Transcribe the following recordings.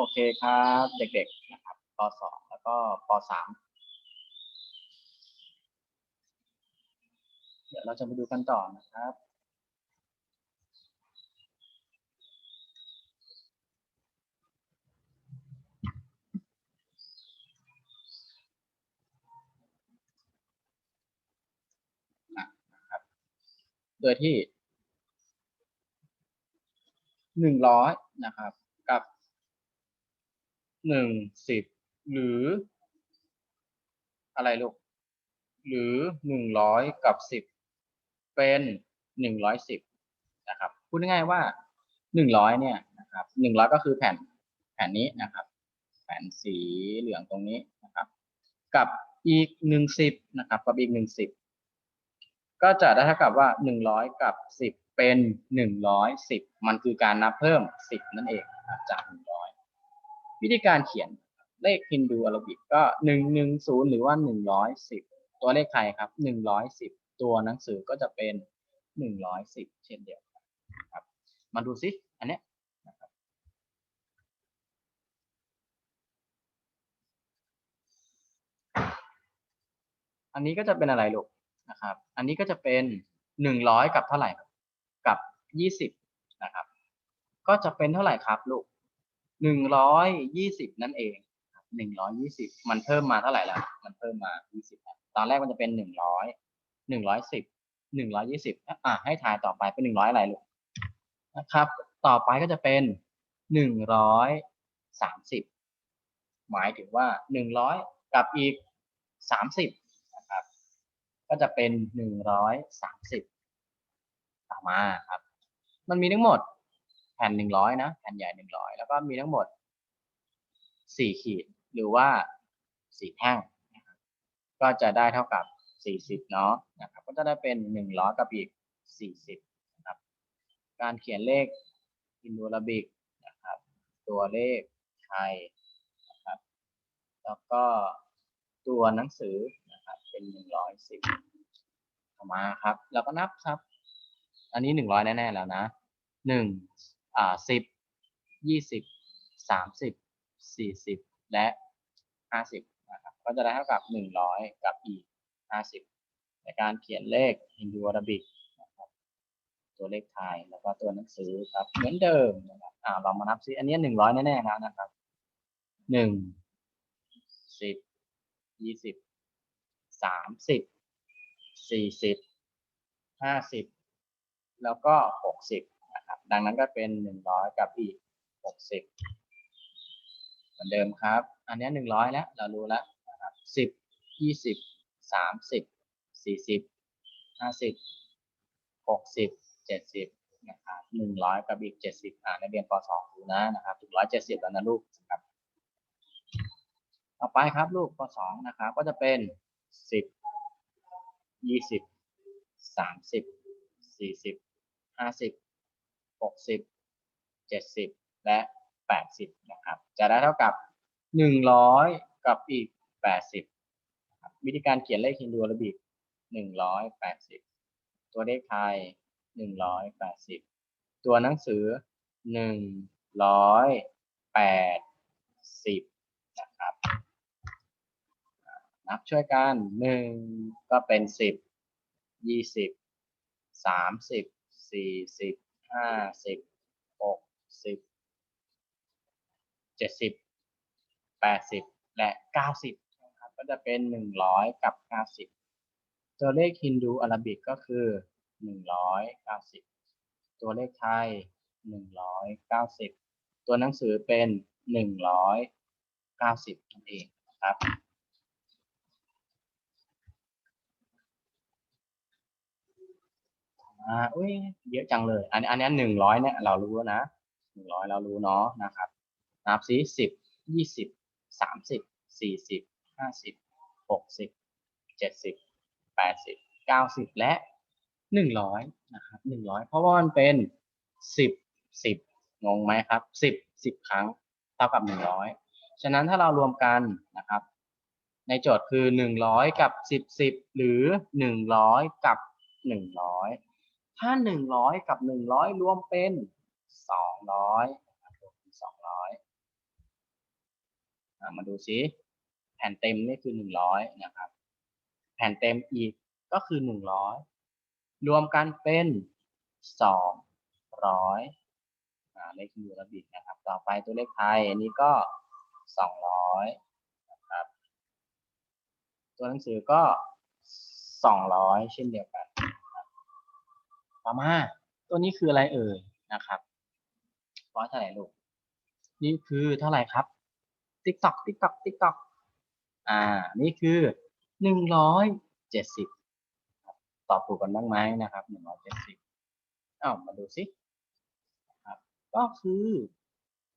โอเคครับ เด็กๆนะครับป .2 แล้วก็ป .3 เดี๋ยวเราจะมาดูกันต่อนะครับนะครับ โดยที่หนึ่งร้อยนะครับ หนึ่งสิบหรือ อะไรลูก หรือหนึ่งร้อยกับสิบเป็นหนึ่งร้อยสิบนะครับพูดง่ายๆว่าหนึ่งร้อยเนี่ยนะครับหนึ่งร้อยก็คือแผ่นแผ่นนี้นะครับ แผ่นสีเหลืองตรงนี้นะครับ กับอีกหนึ่งสิบนะครับกับอีกหนึ่งสิบก็จะได้เท่ากับว่าหนึ่งร้อยกับสิบเป็นหนึ่งร้อยสิบมันคือการนับเพิ่มสิบนั่นเองจากหนึ่งร้อย วิธีการเขียนเลขฮินดูอาราบิกก็หนึ่งหนึ่งศูนย์หรือว่าหนึ่งร้อยสิบตัวเลขไทยครับหนึ่งร้อยสิบตัวหนังสือก็จะเป็นหนึ่งร้อยสิบเช่นเดียวกันครับ มาดูซิอันเนี้ยอันนี้ก็จะเป็นอะไรลูกนะครับ อันนี้ก็จะเป็นหนึ่งร้อยกับเท่าไหร่กับยี่สิบนะครับ ก็จะเป็นเท่าไหร่ครับลูก หนึ่งร้อยยี่สิบนั่นเองหนึ่งร้อยยี่สิบมันเพิ่มมาเท่าไหร่แล้วมันเพิ่มมายี่สิบตอนแรกมันจะเป็นหนึ่งร้อยหนึ่งร้อยสิบหนึ่งร้อยยี่สิบอะให้ทายต่อไปเป็นหนึ่งร้อยอะไรลูกนะครับ ต่อไปก็จะเป็นหนึ่งร้อยสามสิบหมายถึงว่าหนึ่งร้อยกับอีกสามสิบนะครับ ก็จะเป็นหนึ่งร้อยสามสิบต่อมาครับ มันมีทั้งหมด แผ่นหนึ่งร้อยนะแผ่นใหญ่หนึ่งร้อยแล้วก็มีทั้งหมดสี่ขีดหรือว่าสี่แท่งนะครับก็จะได้เท่ากับสี่สิบเนาะนะครับก็จะได้เป็นหนึ่งร้อยกับอีกสี่สิบนะครับการเขียนเลขอินโดอารบิกนะครับตัวเลขไทยนะครับแล้วก็ตัวหนังสือนะครับเป็นหนึ่งร้อยสิบออกมาครับ แล้วก็นับครับ อันนี้หนึ่งร้อยแน่ๆแล้วนะหนึ่ง อ่าสิบยี่สิบสามสิบสี่สิบและห้าสิบนะครับก็จะได้เท่ากับหนึ่งร้อยกับอีกห้าสิบในการเขียนเลขฮินดูอาราบิกนะครับตัวเลขไทยแล้วก็ตัวหนังสือครับเหมือนเดิมนะครับอ่าลองมานับซิอันนี้หนึ่งร้อยแน่ๆแล้วนะครับหนึ่งสิบยี่สิบสามสิบสี่สิบห้าสิบแล้วก็หกสิบ นะครับ ดังนั้นก็เป็นหนึ่งร้อยกับอีกหกสิบเหมือนเดิมครับ อันนี้หนึ่งร้อยแล้ว เรารู้แล้วนะครับสิบยี่สิบสามสิบสี่สิบห้าสิบหกสิบเจ็ดสิบนะครับหนึ่งร้อยกับอีกเจ็ดสิบอ่านักเรียนปสองดูนะนะครับถึงร้อยเจ็ดสิบแล้วนะลูกนะครับต่อไปครับลูกปสองนะครับก็จะเป็นสิบยี่สิบสามสิบสี่สิบห้าสิบ 60 70 และ 80 นะครับ จะได้เท่ากับ 100 กับอีก 80 วิธีการเขียนเลขฮินดูอาราบิก 180 ตัวเลขไทย 180 ตัวหนังสือ 180 นะครับ นับช่วยกัน 1 ก็เป็น 10 20 30 40 ห้าสิบหกสิบเจ็ดสิบแปดสิบและเก้าสิบนะครับก็จะเป็นหนึ่งร้อยกับเก้าสิบตัวเลขฮินดูอาราบิกก็คือหนึ่งร้อยเก้าสิบตัวเลขไทยหนึ่งร้อยเก้าสิบตัวหนังสือเป็นหนึ่งร้อยเก้าสิบนั่นเองนะครับ อ่าอุ้ยเยอะจังเลย อันอันนี้หนึ่งร้อยเนี่ยเรารู้แล้วนะหนึ่งร้อยเรารู้เนาะนะครับนับซิสิบยี่สิบสามสิบสี่สิบห้าสิบหกสิบเจ็ดสิบแปดสิบเก้าสิบและหนึ่งร้อยนะครับหนึ่งร้อยเพราะว่ามันเป็นสิบสิบงงไหมครับสิบสิบครั้งเท่ากับหนึ่งร้อยฉะนั้นถ้าเรารวมกันนะครับ ในโจทย์คือหนึ่งร้อยกับสิบสิบหรือหนึ่งร้อยกับหนึ่งร้อย ถ้าหนึ่งร้อยกับหนึ่งร้อยรวมเป็นสองร้อยรวมเป็นสองร้อยมาดูซิแผ่นเต็มนี่คือหนึ่งร้อยนะครับ แผ่นเต็มอีกก็คือหนึ่งร้อยรวมกันเป็นสองร้อยอ่าเลขยูระบิดนะครับ ต่อไปตัวเลขไทยอันนี้ก็สองร้อยนะครับ ตัวหนังสือก็สองร้อยเช่นเดียวกัน ต่อมา ตัวนี้คืออะไรเอ่ยนะครับร้อยเท่าไหร่ลูก นี่คือเท่าไหร่ครับ ติ๊กตอกติ๊กตอกติ๊กตอกอ่า นี่คือหนึ่งร้อยเจ็ดสิบตอบถูกกันบ้างไหมนะครับหนึ่งร้อยเจ็ดสิบอ้าวมาดูสิครับ ก็คือ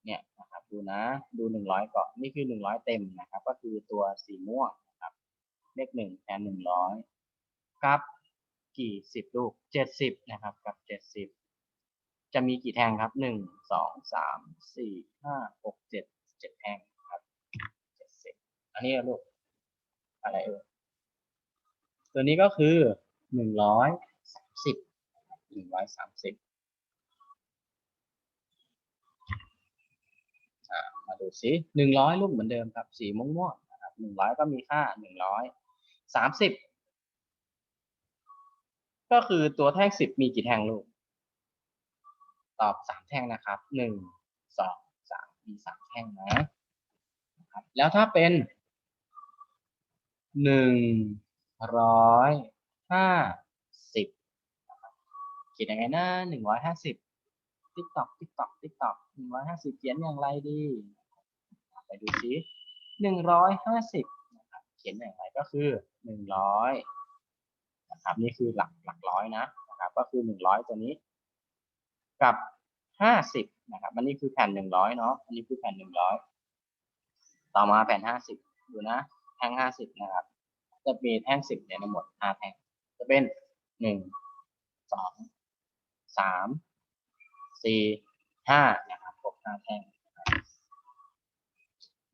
เนี่ยนะครับดูนะ ดูหนึ่งร้อยก่อนนี่คือหนึ่งร้อยเต็มนะครับ ก็คือตัวสีม่วงนะครับ เลขหนึ่งแทนหนึ่งร้อยกับ กี่สิบลูกเจ็ดสิบนะครับกับเจ็ดสิบจะมีกี่แทงครับหนึ่งสองสามสี่ห้าหกเจ็ดเจ็ดแทงครับเจ็ดสิบอันนี้ลูกอะไรเอ่ยตัวนี้ก็คือหนึ่งร้อยสามสิบหนึ่งร้อยสามสิบมาดูสิหนึ่งร้อยลูกเหมือนเดิมครับสีม่วงๆนะครับหนึ่งร้อยก็มีค่าหนึ่งร้อยสามสิบ ก็คือตัวแท่งสิบมีกี่แท่งลูก ตอบสามแท่งนะครับหนึ่งสองสามมีสามแท่งนะครับแล้วถ้าเป็นหนึ่งร้อยห้าสิบเขียนยังไงนะหนึ่งร้อยห้าสิบติ๊กตอกติ๊กตอกติ๊กตอกหนึ่งร้อยห้าสิบเขียนอย่างไรดี ไปดูซิหนึ่งร้อยห้าสิบเขียนอย่างไรก็คือหนึ่งร้อย นะครับนี่คือหลักหลักร้อยนะนะครับก็คือหนึ่งร้อยตัวนี้ กับห้าสิบนะครับอันนี้คือแผ่นหนึ่งร้อยเนาะอันนี้คือแผ่นหนึ่งร้อยต่อมาแผ่นห้าสิบดูนะแท่งห้าสิบนะครับ จะมีแท่งสิบเนี่ยทั้งหมดห้าแท่งจะเป็นหนึ่งสองสามสี่ห้านะครับครบห้าแท่ง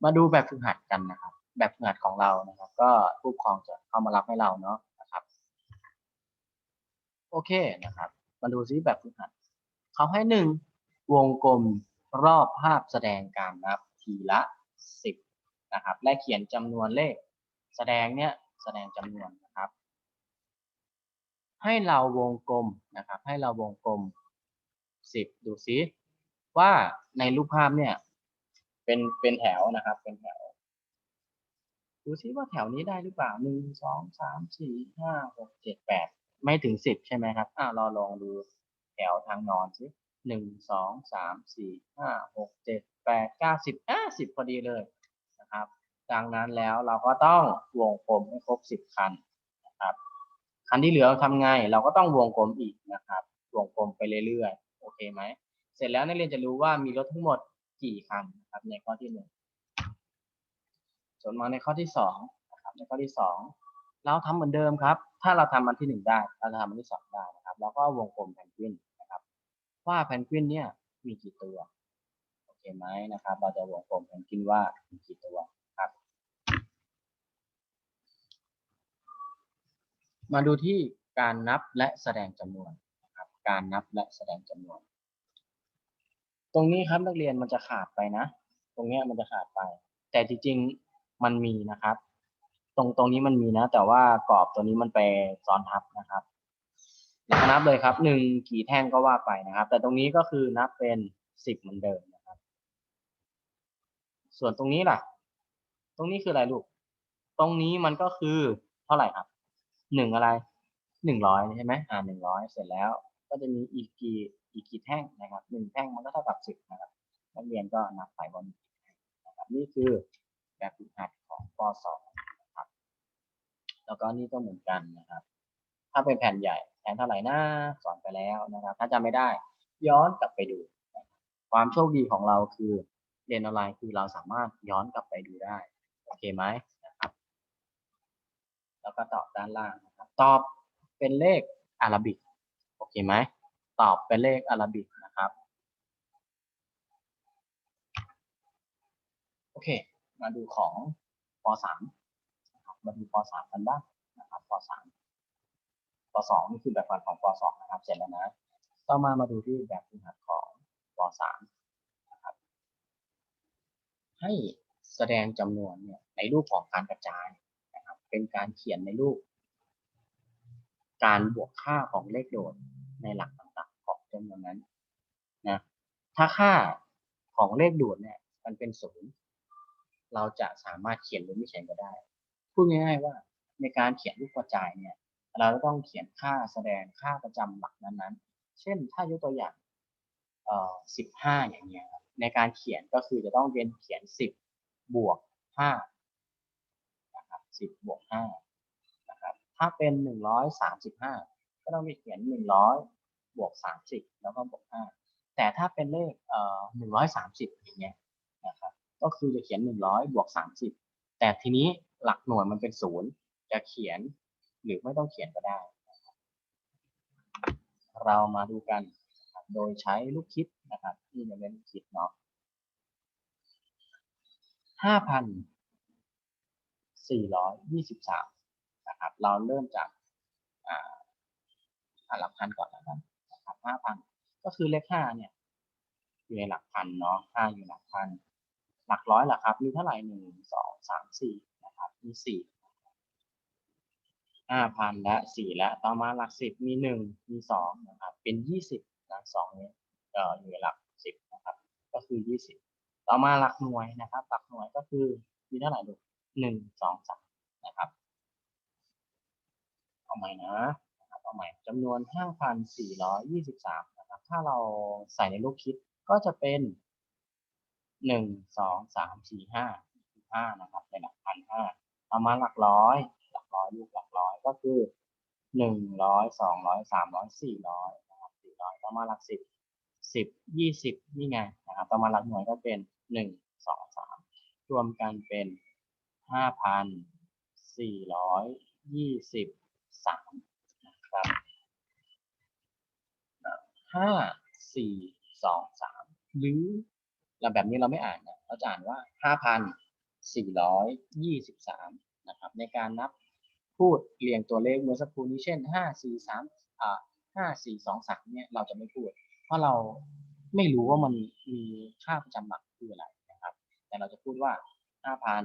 มาดูแบบฝึกหัดกันนะครับ แบบฝึกหัดของเรานะครับ ก็ผู้ปกครองจะเข้ามารับให้เราเนาะ โอเคนะครับ มาดูซิแบบฝึกหัดเขาให้หนึ่งวงกลมรอบภาพแสดงการนับทีละสิบนะครับ และเขียนจำนวนเลข แสดงเนี่ยแสดงจำนวนนะครับ ให้เราวงกลมนะครับ ให้เราวงกลมสิบดูซิว่าในรูปภาพเนี่ยเป็นเป็นแถวนะครับ เป็นแถว ดูซิว่าแถวนี้ได้หรือเปล่าหนึ่งสองสามสี่ห้าหกเจ็ดแปด ไม่ถึงสิบใช่ไหมครับอ่าเราลองดูแถวทางนอนสิหนึ่งสองสามสี่ห้าหกเจ็ดแปดเก้าสิบอ่าสิบพอดีเลยนะครับ ดังนั้นแล้วเราก็ต้องวงกลมให้ครบสิบคันนะครับ คันที่เหลือทำไงเราก็ต้องวงกลมอีกนะครับ วงกลมไปเรื่อยๆ โอเคไหม เสร็จแล้วนักเรียนจะรู้ว่ามีรถทั้งหมดกี่คันนะครับในข้อที่หนึ่งส่วนมาในข้อที่สองนะครับในข้อที่สอง เราทำเหมือนเดิมครับ ถ้าเราทำอันที่หนึ่งได้ เราจะทำอันที่สองได้นะครับ แล้วก็วงกลมแพนกวินนะครับ ว่าแพนกวินเนี่ยมีกี่ตัวโอเคไหมนะครับ เราจะวงกลมแพนกวินว่ามีกี่ตัวครับ มาดูที่การนับและแสดงจำนวนนะครับ การนับและแสดงจำนวน ตรงนี้ครับนักเรียนมันจะขาดไปนะ ตรงเนี้ยมันจะขาดไป แต่จริงๆมันมีนะครับ ตรงตรงนี้มันมีนะ แต่ว่ากรอบตัวนี้มันไปซ้อนทับนะครับแล้วก็นับเลยครับหนึ่งกี่แท่งก็ว่าไปนะครับ แต่ตรงนี้ก็คือนับเป็นสิบเหมือนเดิมนะครับ ส่วนตรงนี้ล่ะ ตรงนี้คืออะไรลูก ตรงนี้มันก็คือเท่าไหร่ครับหนึ่งอะไรหนึ่งร้อยใช่ไหมอ่าหนึ่งร้อยเสร็จแล้ว ก็จะมีอีกกี่อีกกี่แท่งนะครับหนึ่งแท่งมันก็เท่ากับสิบนะครับนักเรียนก็นับไปว่ามีกี่แท่งนะครับนี่คือแบบฝึกหัดของป .2 แล้วก็นี่ก็เหมือนกันนะครับ ถ้าเป็นแผ่นใหญ่แทนเท่าไหร่นะสอนไปแล้วนะครับ ถ้าจำไม่ได้ย้อนกลับไปดู ความโชคดีของเราคือเรียนออนไลน์คือเราสามารถย้อนกลับไปดูได้ โอเคไหมนะครับ แล้วก็ตอบด้านล่างนะครับ ตอบเป็นเลขอาราบิก โอเคไหม ตอบเป็นเลขอาราบิกนะครับ โอเค มาดูของป .3 มาดูป .3 กันบ้างนะครับป .3 ป .2 นี่คือแบบฝึกหัดของป .2 นะครับ เสร็จแล้วนะ ต่อมามาดูที่แบบฝึกหัดของป .3 นะครับ ให้แสดงจำนวนเนี่ยในรูปของการกระจายนะครับ เป็นการเขียนในรูป การบวกค่าของเลขโดดในหลักต่างๆของจำนวนนั้นนะถ้าค่าของเลขโดดเนี่ย มันเป็นศูนย์เราจะสามารถเขียนหรือไม่เขียนก็ได้ พูดง่ายๆว่าในการเขียนรูปกระจายเนี่ยเราต้องเขียนค่าแสดงค่าประจำหลักนั้นๆ เช่นถ้ายกตัวอย่างเอ่อสิบห้าอย่างเงี้ยในการเขียนก็คือจะต้องเป็นเขียนสิบบวกห้านะครับสิบบวกห้านะครับถ้าเป็นหนึ่งร้อยสามสิบห้าก็ต้องมีเขียนหนึ่งร้อยบวกสามสิบแล้วก็บวกห้าแต่ถ้าเป็นเลขเอ่อหนึ่งร้อยสามสิบอย่างเงี้ยนะครับก็คือจะเขียนหนึ่งร้อยบวกสามสิบ แต่ทีนี้หลักหน่วยมันเป็นศูนย์จะเขียนหรือไม่ต้องเขียนก็ได้ เรามาดูกัน โดยใช้ลูกคิดนะครับที่จะเป็นคิดเนาะห้าพันสี่ร้อยยี่สิบสามนะครับ เราเริ่มจากหลักพันก่อนนะครับห้าพันก็คือเลขห้าเนี่ย อยู่ในหลักพันเนาะห้าอยู่หลักพัน หลักร้อยล่ะครับ มีเท่าไหร่หนึ่งสองสามสี่นะครับมีสี่ห้าพันและสี่และต่อมาหลักสิบมีหนึ่งมีสองนะครับ เป็นยี่สิบนะสองนี้เอ่ออยู่ในหลักสิบนะครับ ก็คือยี่สิบต่อมาหลักหน่วยนะครับ หลักหน่วยก็คือมีเท่าไหร่ดูหนึ่งสองสามนะครับเอาใหม่นะนะครับเอาใหม่จำนวนห้าพันสี่ร้อยยี่สิบสามนะครับ ถ้าเราใส่ในรูปคิดก็จะเป็น หนึ่งสองสามสี่ห้าห้านะครับในหลักพันห้าต่อมาหลักร้อย หลักร้อยลูกหลักร้อยก็คือหนึ่งร้อยสองร้อยสามร้อยสี่ร้อยนะครับสี่ร้อยต่อมาหลักสิบสิบยี่สิบนี่ไงนะครับต่อมาหลักหน่วยก็เป็นหนึ่งสองสามรวมกันเป็นห้าพันสี่ร้อยยี่สิบสามนะครับห้าสี่สองสามหรือ เราแบบนี้เราไม่อ่านนะเราจะอ่านว่าห้าพันสี่ร้อยยี่สิบสามนะครับ ในการนับพูดเรียงตัวเลขเมื่อสักครู่นี้เช่นห้าสี่สามอ่าห้าสี่สองสามเนี่ยเราจะไม่พูด เพราะเราไม่รู้ว่ามันมีค่าประจำหลักคืออะไรนะครับ แต่เราจะพูดว่าห้าพัน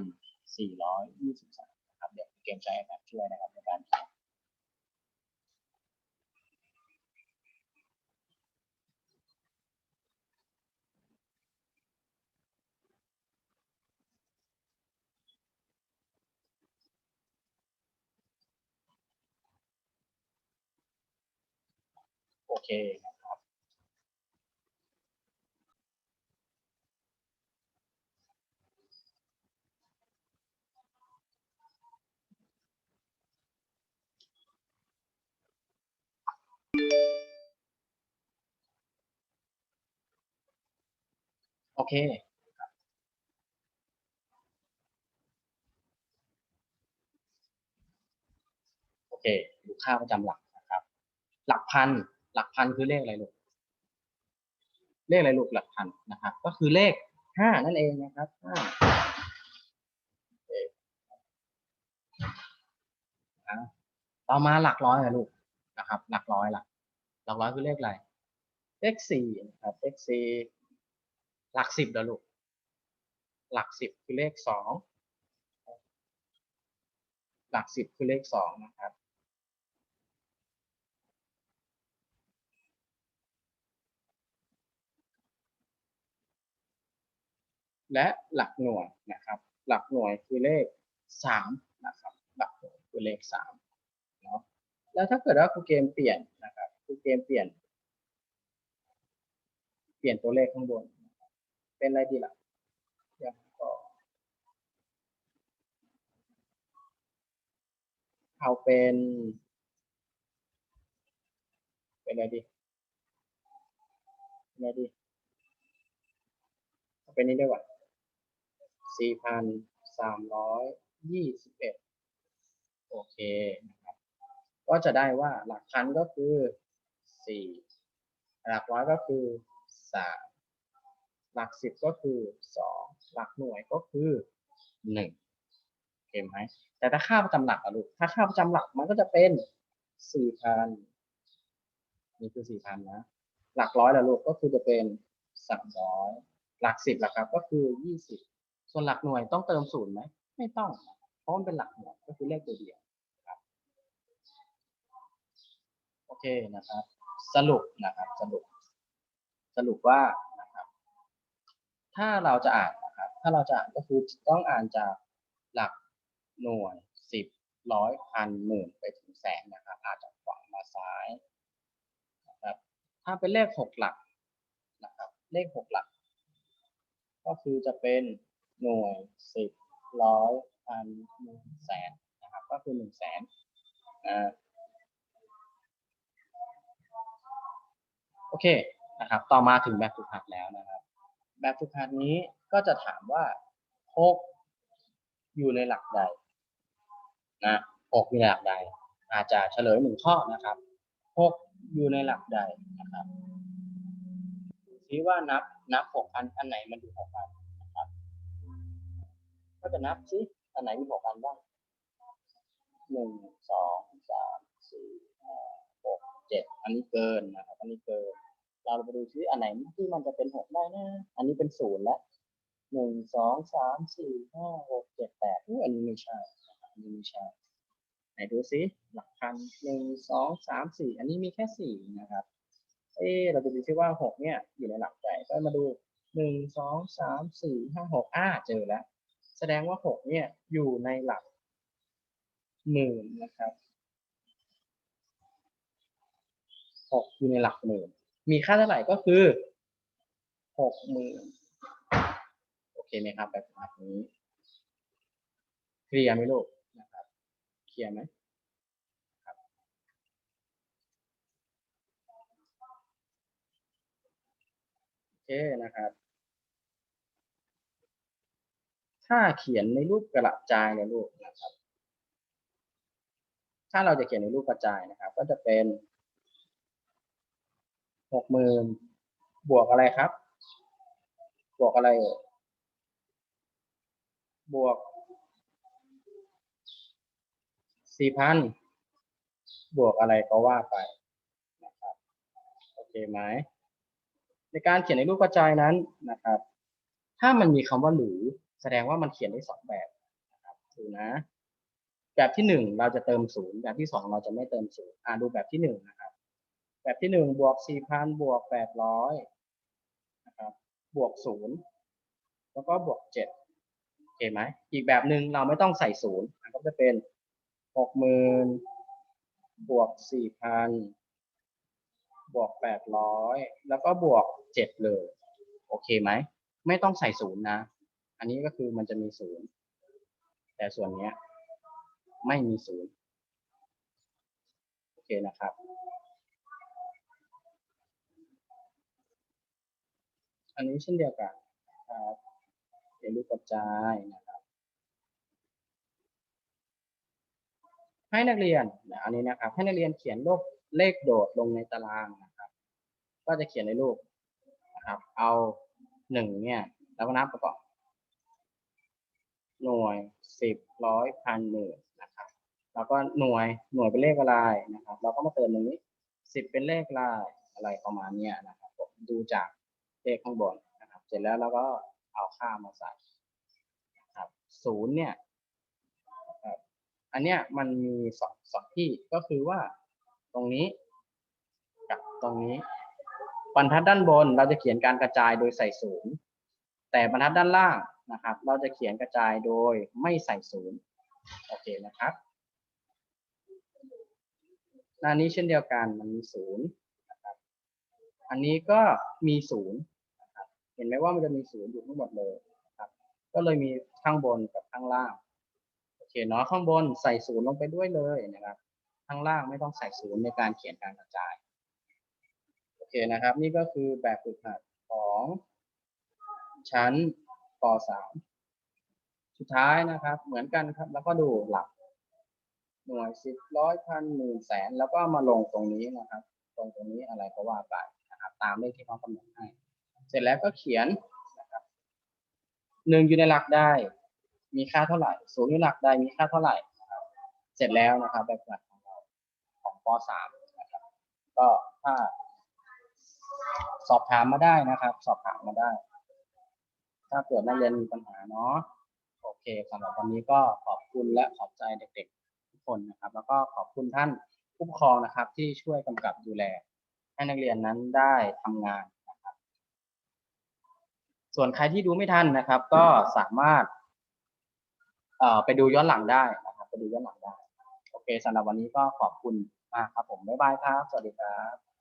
สี่ร้อยยี่สิบสามนะครับเดี๋ยวเกมใช้แบบช่วยนะครับในการ โอเคนะครับโอเคโอเคดูค่าประจำหลักนะครับ หลักพัน หลักพันคือเลขอะไรลูก เลขอะไรลูกหลักพันนะครับ ก็คือเลขห้านั่นเองนะครับห้าโอเคอะต่อมาหลักร้อยอะลูกนะครับ หลักร้อยหลักหลักร้อยคือเลขอะไร เลขสี่นะครับ เลขสี่หลักสิบแล้วลูก หลักสิบคือเลขสองหลักสิบคือเลขสองนะครับ และหลักหน่วยนะครับ หลักหน่วยคือเลขสามนะครับหลักหน่วยคือเลขสามเนาะแล้วถ้าเกิดว่าครูเกมเปลี่ยนนะครับครูเกมเปลี่ยน เปลี่ยนตัวเลขข้างบน เป็นอะไรดีล่ะอย่างก็เอาเป็น เป็นอะไรดีเป็นอะไรดีเอาเป็นนี้ดีกว่า สี่พันสามร้อยยี่สิบเอ็ดโอเคนะครับก็จะได้ว่าหลักพันก็คือสี่หลักร้อยก็คือสามหลักสิบก็คือสองหลักหน่วยก็คือหนึ่งโอเคไหมแต่ถ้าค่าประจำหลักอะลูกถ้าค่าประจำหลักมันก็จะเป็นสี่พันนี่คือสี่พันนะ หลักร้อยละลูกก็คือจะเป็นสามร้อยหลักสิบละครับก็คือยี่ ส่วนหลักหน่วยต้องเติมศูนย์ไหมไม่ต้อง เพราะมันเป็นหลักหน่วยก็คือเลขตัวเดียวครับโอเคนะครับ สรุปนะครับสรุป สรุปว่านะครับ ถ้าเราจะอ่านนะครับ ถ้าเราจะอ่านก็คือต้องอ่านจากหลักหน่วยสิบร้อยพันหมื่นไปถึงแสนนะครับอ่านจากขวามาซ้ายนะครับถ้าเป็นเลขหกหลักนะครับเลขหกหลัก ก็คือจะเป็น หน่วยสิบร้อยพันหมื่นแสนนะครับก็คือหนึ่งแสนโอเคนะครับ ต่อมาถึงแบบฝึกหัดแล้วนะครับ แบบฝึกหัดนี้ก็จะถามว่าหกอยู่ในหลักใดนะหกอยู่ในหลักใด อาจจะเฉลยหนึ่งข้อนะครับหกอยู่ในหลักใดนะครับชี้ว่านับนับหกอันอันไหนมันอยู่หกอันนะครับ ก็จะนับซิอันไหนมีหกอันบ้างหนึ่งสองสามสี่ห้าหกเจ็ดอันนี้เกินนะครับอันนี้เกิน เราไปดูซิอันไหนที่มันจะเป็นหกได้นะ อันนี้เป็นศูนย์แล้วหนึ่งสองสามสี่ห้าหกเจ็ดแปดอันนี้ไม่ใช่อันนี้ไม่ใช่ไหนดูซิหลักพันหนึ่งสองสามสี่อันนี้มีแค่สี่นะครับเอ๊เราจะดูซิว่าหกเนี่ยอยู่ในหลักใดก็มาดูหนึ่งสองสามสี่ห้าหกอ่าเจอแล้ว ดงว่าหกเนี่ยอยู่ในหลักหมื่นนะครับหกอยู่ในหลักหมื่น มีค่าเท่าไหร่ก็คือหกหมื่นโอเคไหมครับแบบแบบนี้เคลียร์ไหมลูกนะครับเคลียร์ไหมโอเคนะครับ ถ้าเขียนในรูปกระจายในรูปนะครับ ถ้าเราจะเขียนในรูปกระจายนะครับ ก็จะเป็นหกหมื่นบวกอะไรครับ บวกอะไร บวกสี่พันบวกอะไรก็ว่าไปนะครับโอเคไหมในการเขียนในรูปกระจายนั้นนะครับ ถ้ามันมีคำว่าหรือ แสดงว่ามันเขียนได้สองแบบนะครับดูนะ แบบที่หนึ่งเราจะเติมศูนย์แบบที่สองเราจะไม่เติมศูนย์อ่าดูแบบที่หนึ่งนะครับ แบบที่หนึ่งบวกสี่พันบวกแปดร้อยนะครับบวกศูนย์แล้วก็บวกเจ็ดโอเคไหมอีกแบบหนึ่งเราไม่ต้องใส่ศูนย์ก็จะเป็นหกหมื่นบวกสี่พันบวกแปดร้อยแล้วก็บวกเจ็ดเลย โอเคไหม ไม่ต้องใส่ศูนย์นะ อันนี้ก็คือมันจะมีศูนย์แต่ส่วนนี้ไม่มีศูนย์โอเคนะครับ อันนี้เช่นเดียวกันนะครับเป็นรูปกระจายนะครับ ให้นักเรียนนะอันนี้นะครับ ให้นักเรียนเขียนรูปเลขโดดลงในตารางนะครับ ก็จะเขียนในรูปนะครับ เอาหนึ่งเนี่ย แล้วก็นับประกอบ หน่วยสิบร้อยพันหมื่นนะครับ แล้วก็หน่วยหน่วยเป็นเลขอะไรนะครับ เราก็มาเติมตรงนี้สิบเป็นเลขอะไรอะไรประมาณเนี้ยนะครับผมดูจากเลขข้างบนนะครับ เสร็จแล้วเราก็เอาค่ามาใส่นะครับศูนย์เนี่ยอันเนี้ยมันมีสองสองที่ก็คือว่าตรงนี้กับตรงนี้บรรทัดด้านบนเราจะเขียนการกระจายโดยใส่ศูนย์แต่บรรทัดด้านล่าง นะครับ เราจะเขียนกระจายโดยไม่ใส่ศูนย์โอเคนะครับ หน้านี้เช่นเดียวกันมันมีศูนย์นะครับอันนี้ก็มีศูนย์นะครับเห็นไหมว่ามันจะมีศูนย์อยู่ทั้งหมดเลยครับ ก็เลยมีข้างบนกับข้างล่างโอเคเนาะข้างบนใส่ศูนย์ลงไปด้วยเลยนะครับ ข้างล่างไม่ต้องใส่ศูนย์ในการเขียนการกระจายโอเคนะครับ นี่ก็คือแบบฝึกหัดของชั้น ป .3 สุดท้ายนะครับ เหมือนกันครับ แล้วก็ดูหลัก หน่วยสิบร้อยพันหมื่นแสน แล้วก็มาลงตรงนี้นะครับ ตรงตรงนี้อะไรก็ว่าไปนะครับ ตามเลขที่เขากำหนดให้ เสร็จแล้วก็เขียนนะครับหนึ่งอยู่ในหลักได้ มีค่าเท่าไหร่ศูนย์อยู่หลักได้มีค่าเท่าไหร่นะครับเสร็จแล้วนะครับแบบฝึกหัดของเราของป .3 นะครับ ก็ถ้าสอบถามมาได้นะครับ สอบถามมาได้ ถ้าเกิดนักเรียนมีปัญหาเนาะโอเคสำหรับวันนี้ก็ขอบคุณและขอบใจเด็กๆ ทุกคนนะครับ แล้วก็ขอบคุณท่านผู้ปกครองนะครับ ที่ช่วยกำกับดูแล ให้นักเรียนนั้นได้ทำงานนะครับ ส่วนใครที่ดูไม่ทันนะครับ ก็สามารถเอ่อไปดูย้อนหลังได้นะครับไปดูย้อนหลังได้ โอเคสำหรับวันนี้ก็ขอบคุณมากครับผมบ๊ายบายครับ สวัสดีครับ